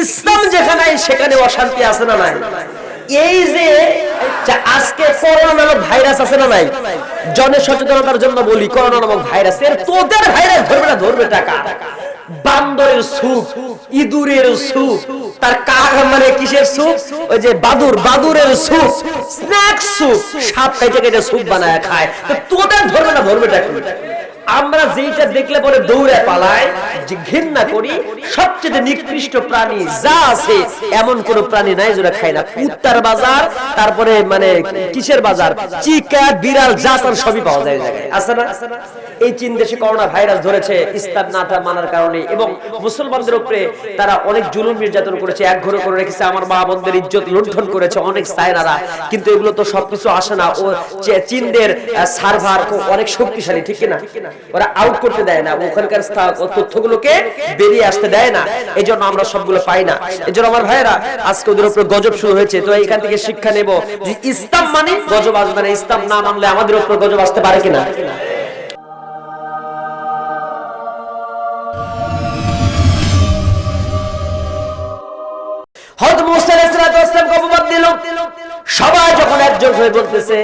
ইসলাম যেখানে সেখানে অশান্তি আছে না নাই? এই যে আজকে করোনা নামক ভাইরাস আছে না নাই? জনের সচেতনতার জন্য বলি, করোনা নামক ভাইরাস। এর তোদের ভাইরাস ধরবে না, ধরবে টাকা। বান্দরের সুপ ইঁদুরের সুপ তার কাক মানে কিসের সুপ ওই যে বাদুর, বাদুরের সুপ স্ন্যাক সুপ সাপ কেটে কেটে সুপ বানায় খায়। তো তোদের ধরবে না, ধরবে টাকা। আমরা যেইটা দেখলে পরে দৌড়ে পালাই, যে ঘৃণা করি, সবচেয়ে নিকৃষ্ট প্রাণী যা আছে, এমন কোন প্রাণী নাই যেটা খায় না। কুত্তার বাজার, তারপরে মানে কিসের বাজার? চিকা, বিড়াল, জাসান সবই পাওয়া যায় জায়গায়। আছে না? এই চীন দেশে করোনা ভাইরাস ধরেছে ইসলাম না মানার কারণে। এবং মুসলমানদের উপরে তারা অনেক জুলুম নির্যাতন করেছে, এক ঘরে করে রেখেছে, আমার মা বোনদের ইজ্জত লুণ্ঠন করেছে অনেক সায়নারা। কিন্তু এগুলো তো সবকিছু আসে না। ও চীনদের সার্ভার অনেক শক্তিশালী, ঠিক না ওরা আউট করতে দেয় না। ওখানকার তথ্যগুলোকে বেরিয়ে আসতে দেয় না। এই জন্য আমরা সবগুলো পাই না। এই জন্য আমার ভাইয়েরা, আজকে ওদের উপরে গজব শুরু হয়েছে। তো এখান থেকে শিক্ষা নেব। যে ইসলাম মানে গজব আসবে না। ইসলাম না মানলে আমাদের উপর গজব আসতে পারে কিনা? সবাই যখন একজন হয়ে বলতেছে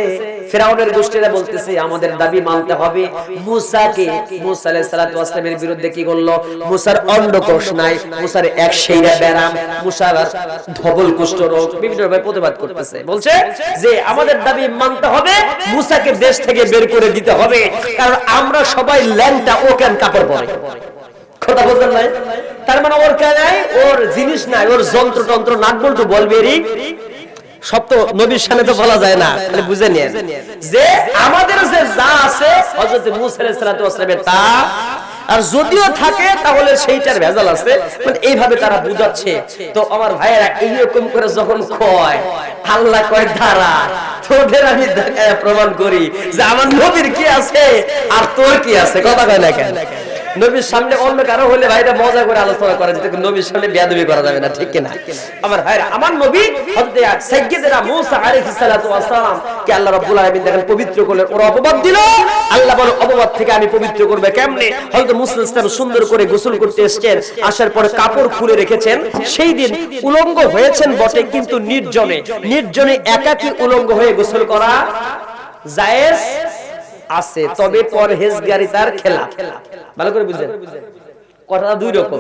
ফেরাউনের গোষ্ঠীরা বলতেছে, আমাদের দাবি মানতে হবে। মুসাকে, মুসা আলাইহিস সালাতু ওয়াসসালামের বিরুদ্ধে কি করল? মুসার অন্ডকোষ নাই, মুসার এক সেইরা ব্যারাম, মুসার ধবল কুষ্ঠ রোগ বিভিন্ন ভাবে প্রতিবাদ করতেছে। বলছে যে, আমাদের দাবি মানতে হবে, মুসাকে দেশ থেকে বের করে দিতে হবে, কারণ আমরা সবাই ল্যাংটা, ও কেন কাপড় পরে? কথা বলতেন নাই তার মানে ওর কে নাই, ওর জিনিস নাই, ওর যন্ত্র তন্ত্র নাট বল্টু বলবেরি সব তো নবীর সামনে তো বলা যায় না। তাহলে বুঝে নিয়ে। যে আমাদের যে যা আছে হযরত মুসা আলাইহিস সালাতু তা আর যদিও থাকে তাহলে সেইটার ভেজাল আছে মানে এইভাবে তারা বুঝাচ্ছে। তো আমার ভাইয়েরা এইরকম করে যখন কয় আল্লাহ কয় ধারা তোদের আমি দেখায় প্রমাণ করি যে আমার নবীর কি আছে আর তোর কি আছে? কথা কয় না কেন? নবীর সামনে অন্য কারও হলে ভাইরা মজা করে আলোচনা করা যেত নবীর সামনে বেয়াদবি করা যাবে না, ঠিক কিনা? আমার ভাইরা, আমার নবী হযরত সাইয়্যিদনা মূসা আলাইহিস সালাতু ওয়াসালাম কে আল্লাহ রাব্বুল আলামিন দেখেন পবিত্র করলেন, ওরা অপবাদ দিল। আল্লাহ বলে, অপবাদ থেকে আমি পবিত্র করবে কেমনে? হযরত মুসা ইসলাম সুন্দর করে গোসল করতে এসেছেন, আসার পরে কাপড় খুলে রেখেছেন। সেই দিন উলঙ্গ হয়েছেন বটে, কিন্তু নির্জনে নির্জনে একাকী উলঙ্গ হয়ে গোসল করা জায়েজ আছে তবে পরহেজগারি তার খেলা। ভালো করে বুঝলেন কথাটা দুই রকম।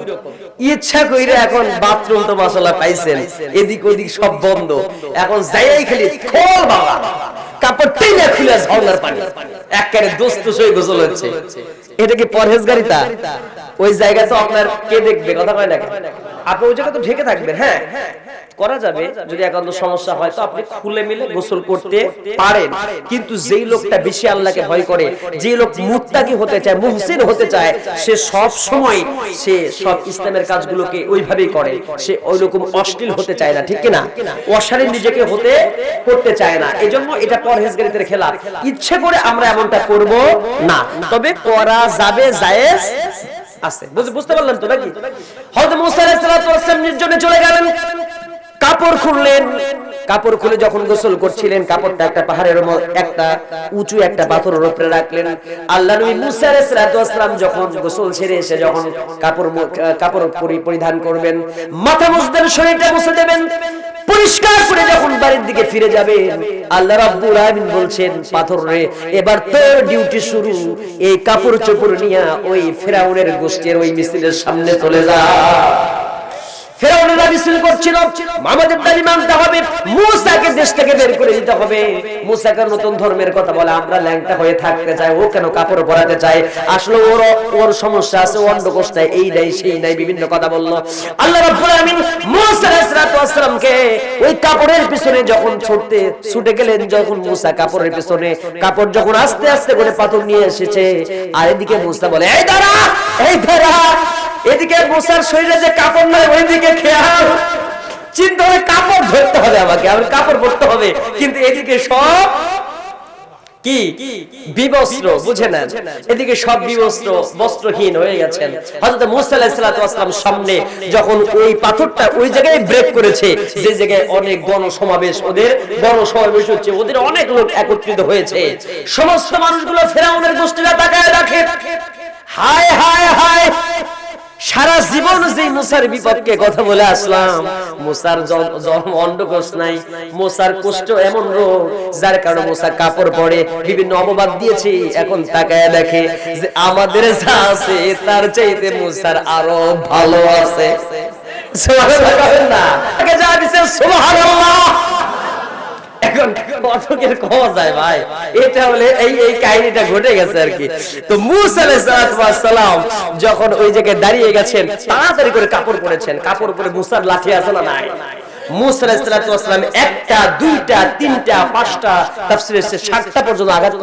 ইচ্ছা কইরে এখন বাথরুম তো মশলা পাইছেন এদিক ওদিক সব বন্ধ। এখন যাইয়াই খালি খোল বাবা। কাপড় টেনে খুলে ঝর্ণার পানি। একেবারে দোস্ত সই গোসল হচ্ছে। এটা কি পরহেজগারিতা? ওই জায়গা তো আপনার কে দেখবে? কথা কয় না? আপনি ওই জায়গা তো ঢেকে থাকবেন হ্যাঁ। করা যাবে যদি একান্ত সমস্যা হয় তো আপনি খুলে মিলে গোসল করতে পারেন। কিন্তু যেই লোকটা বেশি আল্লাহকে ভয় করে যে লোক মুত্তাকি হতে চায় মুহসিন হতে চায় সে সব সময় সে সব ইসলামের কাজগুলোকে ওইভাবেই করে। সে ওই রকম অশ্লীল হতে চায় না ঠিক কিনা? অশালীন নিজেকে হতে করতে চায় না। এজন্য এটা পরহেজগারিতের খেলা ইচ্ছে করে আমরা এমনটা করব? না। তবে করা যাবে জায়েজ। আছে। বুঝতে পারলেন তো নাকি? হযরত মুসা আলাইহিস নির্জনে চলে গেলেন। কাপড় খুললেন। কাপড় খুলে যখন গোসল করছিলেন, কাপড়টা একটা পাহাড়ের একটা উঁচু একটা পাথরের উপরে রাখলেন। আল্লাহ নবী মুসা আলাইহিস যখন গোসল ছেড়ে এসে যখন কাপড় কাপড় পরিধান করবেন, মাথা মুছবেন, শরীরটা মুছে দেবেন পরিষ্কার করে যখন বাড়ির দিকে ফিরে যাবে আল্লাহ রাব্বুল আলামিন বলছেন, পাথর রে, এবার তোর ডিউটি শুরু। এই কাপড় চোপড় নিয়া ওই ফেরাউনের গোষ্ঠীর ওই মিছিলের সামনে চলে যা। ফেরাউনেরা করছিল। আমাদের দাবি মানতে হবে। মুসাকে দেশ থেকে বের করে দিতে হবে। নতুন ধর্মের কথা বলে, আমরা ল্যাংটা হয়ে থাকতে চাই, ও কেন কাপড় পরাতে আসলে ওর ওর সমস্যা আছে এই নাই, সেই নাই, বিভিন্ন কথা বলল। আল্লাহ রাব্বুল আলামিন মুসা ওই কাপড়ের পিছনে যখন ছুটতে, ছুটে গেলেন, যখন মুসা কাপড়ের পিছনে, কাপড় যখন আস্তে আস্তে করে পাথর নিয়ে এসেছে, আর এদিকে মুসা বলে, এই দাঁড়া এই দাঁড়া এদিকে মুসার শরীরে যে কাপড় নাই, ওইদিকে খেয়াল। চিন্তা করে কাপড় ধরতে হবে আমাকে আমার কাপড় পরতে হবে। কিন্তু এদিকে সব অনেক হচ্ছে, ওদের অনেক লোক একত্রিত হয়েছে। সমস্ত মানুষগুলো ফেরাউনের গোষ্ঠীরা তাকায় রাখে হায় হায় হায়! সারা জীবন যে মুসার বিপক্ষে কথা বলে আসলাম, মুসার জন্ম অন্ডকোষ নাই, মুসার কুষ্ঠ এমন রোগ, যার কারণে মুসা কাপড় পরে বিভিন্ন অপবাদ দিয়েছি। এখন তাকায় দেখে যে আমাদের যা আছে, তার চাইতে মুসার আরও ভালো আছে। সুবহানাল্লাহ না। তাকে যা দিছে সুবহানাল্লাহ। এখন কতকের কওয়া যায় ভাই। এটা হলে এই এই কাহিনীটা ঘটে গেছে আর কি। তো মুসা আলাইহিস সালাম যখন ওই জায়গায় দাঁড়িয়ে গেছেন, তাড়াতাড়ি করে কাপড় পরেছেন। কাপড় পরে মুসার লাঠি আছে না নাই? আঘাত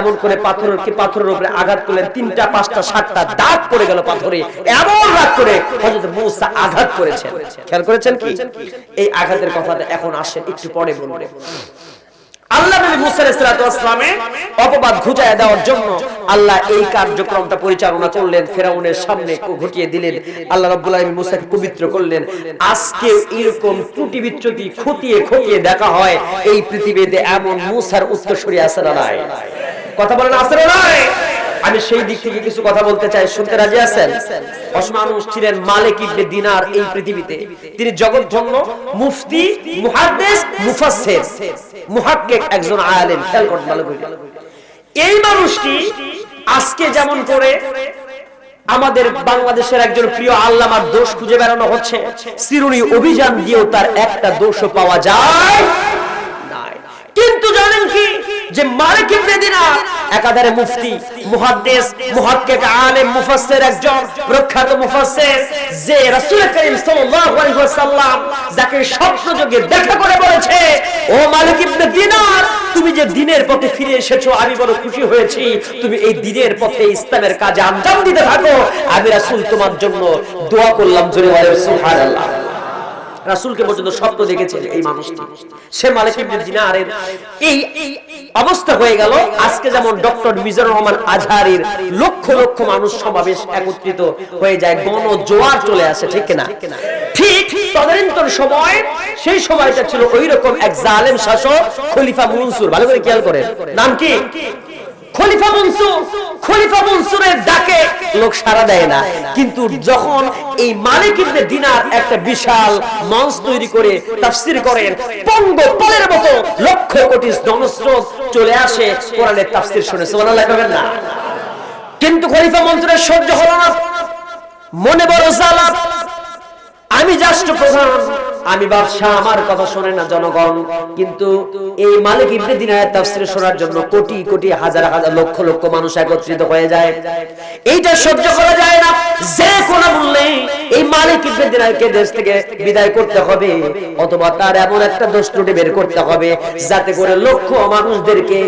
এমন করে পাথরের পাথরের আঘাত করলেন তিনটা, পাঁচটা, সাতটা, দাগ পড়ে গেল পাথরে। এমন রাগ করে মুসা আঘাত করেছেন। খেয়াল করেছেন কি? এই আঘাতের কথাটা এখন আসেন, একটু পরে বলব। আল্লাহ নবী মুসা আলাইহিস সালামে অপবাদ ঘুচায় দেওয়ার জন্য আল্লাহ এই কার্যক্রমটা পরিচালনা করলেন, ফেরাউনের সামনে ঘটিয়ে দিলেন। আল্লাহ রাব্বুল আলামিন মুসাকে পবিত্র করলেন। আজকে এরকম ত্রুটি বিচ্যুতি খতিয়ে খতিয়ে দেখা হয়, এই পৃথিবীতে এমন মুসার উত্তরসূরি আছে না নাই? কথা বলেন, আছে না নাই? আমি সেই দিক থেকে কিছু কথা বলতে চাই। শুনতে রাজি আছেন? মানুষ ছিলেন মালিক ইবনে দিনার এই পৃথিবীতে। তিনি জগৎধন্য মুফতি, মুহাদ্দিস, মুফাসসির, মুহাক্কিক একজন আলেম। খেয়াল করতে ভালো করে। এই মানুষটি আজকে যেমন করে আমাদের বাংলাদেশের একজন প্রিয় আল্লামার দোষ খুঁজে বেড়ানো হচ্ছে। সিরুনি অভিযান দিয়েও তার একটা দোষও পাওয়া যায়। কিন্তু জানেন কি? যে মালিক ইবনে দিনার, একাধারে মুফতি, মুহাদ্দিস, মুহাক্কিক, আলেম, মুফাসসির একজন, প্রখ্যাত মুফাসসির, যে রাসূল করিম সাল্লাল্লাহু আলাইহি ওয়াসাল্লাম যাকে স্বপ্ন যোগে দেখা করে বলেছে, ও মালিক ইবনে দিনার, তুমি যে দিনের পথে ফিরে এসেছ, আমি বড় খুশি হয়েছি। তুমি এই দিনের পথে ইসলামের কাজে আঞ্জাম দিতে থাকো। আমি রাসূল তোমার জন্য দোয়া করলাম জোরে বলে সুবহানাল্লাহ। রাসূলকে পর্যন্ত স্বপ্ন দেখেছেন এই মানুষটি। সে মালিক ইবনে দিনারের এই অবস্থা হয়ে গেল, আজকে যেমন ডক্টর মিজানুর রহমান আজহারির লক্ষ লক্ষ মানুষ সমাবেশ একত্রিত হয়ে যায় গণ জোয়ার চলে আসে, ঠিক না ঠিক তদানীন্তন সময়, সেই সময়টা ছিল ওই রকম এক জালেম শাসক খলিফা মনসুর, ভালো করে খেয়াল করেন। নাম কি? খলিফা মনসুর, খলিফা মনসুরের ডাকে লোক দেয় না। কিন্তু যখন এই মালিক ইবনে দিনার একটা বিশাল মঞ্চ তৈরি করে তাফসীর করেন মতো লক্ষ কোটি জনস্রোত চলে আসে কোরআনের তাফসীর শুনে। সুবহানাল্লাহ কবেন না। কিন্তু খলিফা মনসুরের সহ্য হলো না। মনে বড় জ্বালা আমি রাষ্ট্রপ্রধান আমি বাদশাহ আমার কথা শোনে না জনগণ। কিন্তু এই মালিক ইবনে দিনার তাফসীর শোনার জন্য কোটি কোটি হাজার হাজার লক্ষ লক্ষ মানুষ একত্রিত হয়ে যায়। এইটা সহ্য করা যায় না। যে কোনো মূল্যে এই মালিক ইবনে দিনারকে দেশ থেকে বিদায় করতে হবে, অথবা তার এমন একটা দোষ ত্রুটি বের করতে হবে, যাতে করে লক্ষ মানুষদেরকে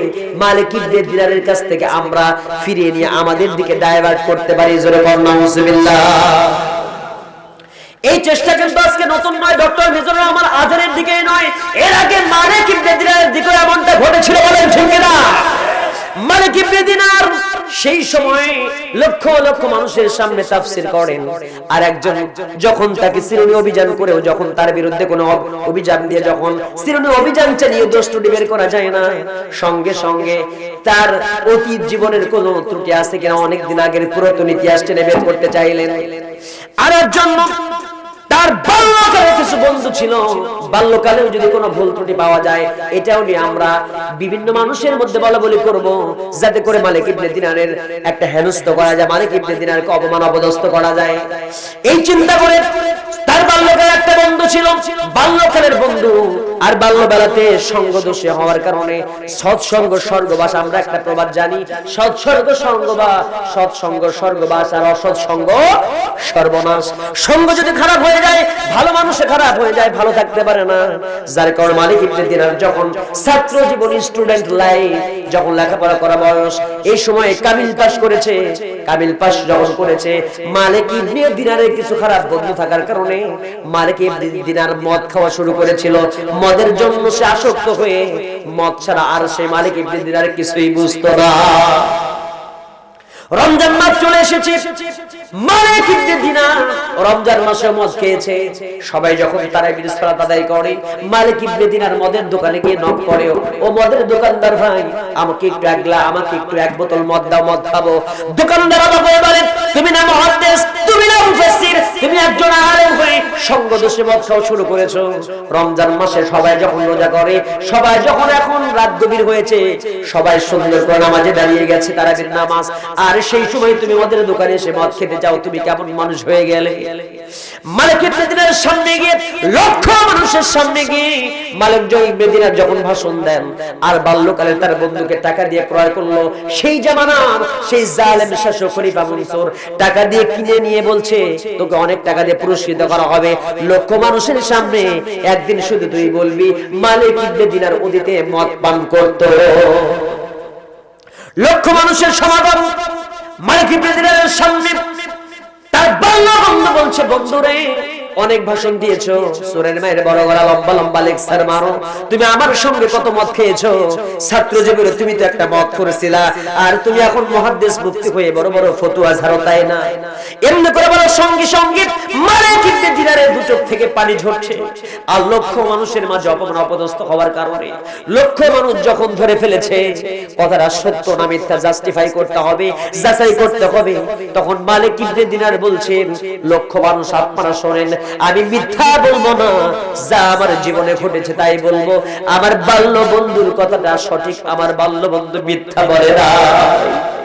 মালিক ইবনে দিনারের কাছ থেকে আমরা ফিরিয়ে নিয়ে আমাদের দিকে ডাইভার্ট করতে পারি। জোরে কন্যা মুসবিল্লাহ এই চেষ্টা কিন্তু আজকে নতুন নয়, ডক্টর মিজুর রহমান আজানের দিকেই নয়। এর আগে মালিক ইবনে দিনারের দিকে এমনটা ঘটেছিল বলেন ঠিক না মালিক ইবনে দিনার সেই সময় লক্ষ লক্ষ মানুষের সামনে তাফসীর করেন। আর একজন যখন তাকে সিরুনি অভিযান করেও যখন তার বিরুদ্ধে কোনো অভিযান দিয়ে যখন সিরুনি অভিযান চালিয়ে দোষ ত্রুটি বের করা যায় না, সঙ্গে সঙ্গে তার অতীত জীবনের কোনো ত্রুটি আছে কিনা অনেক দিন আগের পুরাতন ইতিহাস টেনে বের করতে চাইলেন। আর একজন তার বাল্যকালে কিছু বন্ধু ছিল। বাল্যকালেও যদি কোনো ভুল ত্রুটি পাওয়া যায়, এটাও নিয়ে আমরা বিভিন্ন মানুষের মধ্যে বলা বলি করব। যাতে করে মালিক ইবনে দিনারের একটা হেনস্থ করা যায়, মালিক ইবনে দিনারকে অপমান অপদস্থ করা যায়। এই চিন্তা করে তার বাল্যকালে একটা বন্ধু ছিল। বাল্যকালের বন্ধু আর বাল্যবেলাতে সঙ্গ দোষে হওয়ার কারণে সৎসঙ্গ স্বর্গবাস আমরা একটা প্রবাদ জানি। সৎসর্গ সঙ্গবা সৎসঙ্গ স্বর্গবাস আর অসৎসঙ্গ সর্বনাশ। সঙ্গ যদি খারাপ হয়ে যায়, ভালো মানুষে খারাপ হয়ে যায়, ভালো থাকতে পারে না। যার কারণে মালিক ইবনে দিনার যখন ছাত্র জীবন স্টুডেন্ট লাইফ যখন লেখাপড়া করা বয়স, এই সময় কামিল পাস করেছে। কামিল পাস যখন করেছে, মালিক ইবনে দিনারের কিছু খারাপ বন্ধু থাকার কারণে মালিক ইবনে দিনার মদ খাওয়া শুরু করেছিল। মদের জন্য সে আসক্ত হয়ে মদ ছাড়া আর সেই মালিক ইবনে দিনার কিছুই বুঝতো না। রমজান মাস চলে এসেছে। মালিক ইবনে দিনার রমজান মাসে মদ খেয়েছে। সবাই যখন করে, মালিক ইবনে দিনার মদের দোকানে গিয়ে নক করে, ও মদের দোকানদার ভাই, আমাকে একটু এক গ্লা, আমাকে একটু এক বোতল মদ দাও, মদ খাব। দোকানদার তুমি না মুহাদ্দিস তুমি না মুফাসসির, তুমি একজন সঙ্গ দোষে ব্যবসাও শুরু করেছ। রমজান মাসে সবাই যখন রোজা করে, সবাই যখন এখন রাত গভীর হয়েছে, সবাই সুন্দর করে নামাজে দাঁড়িয়ে গেছে তারা নামাজ। আর সেই সময় তুমি মদের দোকানে এসে মদ খেতে যাও তুমি কেমন মানুষ হয়ে গেলে? মালিকের মেদিনার সামনে গিয়ে, লক্ষ মানুষের সামনে গিয়ে মালিক জয় মেদিনার যখন ভাষণ দেন, আর বাল্যকালে তার বন্ধুকে টাকা দিয়ে ক্রয় করল, সেই জামানার সেই জালেম শাসক খলিফা মনসুর টাকা দিয়ে কিনে নিয়ে বলছে, তোকে অনেক টাকা দিয়ে পুরস্কৃত করা হবে। লক্ষ মানুষের সামনে একদিন শুধু তুই বলবি, মালিক ইবনে দিনার উদিতে মদ পান করত। লক্ষ মানুষের সমাগম মালিক দিনারের সামনে বন্ধুরে অনেক ভাষণ দিয়েছ। সুরের মায়ের বড় গলা লম্বা লম্বা লেকচার মারো। তুমি আমার সঙ্গে কত মদ খেয়েছো। ছাত্র জীবনে তুমি তো একটা মদ করেছিলা। আর তুমি এখন মহাদেশ মুক্তি হয়ে বড় বড় ফতুয়া ঝাড়ো তাই না? এমনি করে বলো, সঙ্গে সঙ্গে মারে কিনতে দিনারে দু চোখ থেকে পানি ঝরছে। আর লক্ষ মানুষের মাঝে অপমান অপদস্থ হওয়ার কারণে লক্ষ মানুষ যখন ধরে ফেলেছে, কথাটা সত্য না মিথ্যা জাস্টিফাই করতে হবে, যাচাই করতে হবে। তখন মালিক ইবনে দিনার বলছেন, লক্ষ মানুষ আপনারা শোনেন আমি মিথ্যা বলব না। যা আমার জীবনে ঘটেছে তাই বলব। আমার বাল্য বন্ধুর কথাটা সঠিক, আমার বাল্য বন্ধু মিথ্যা বলে না।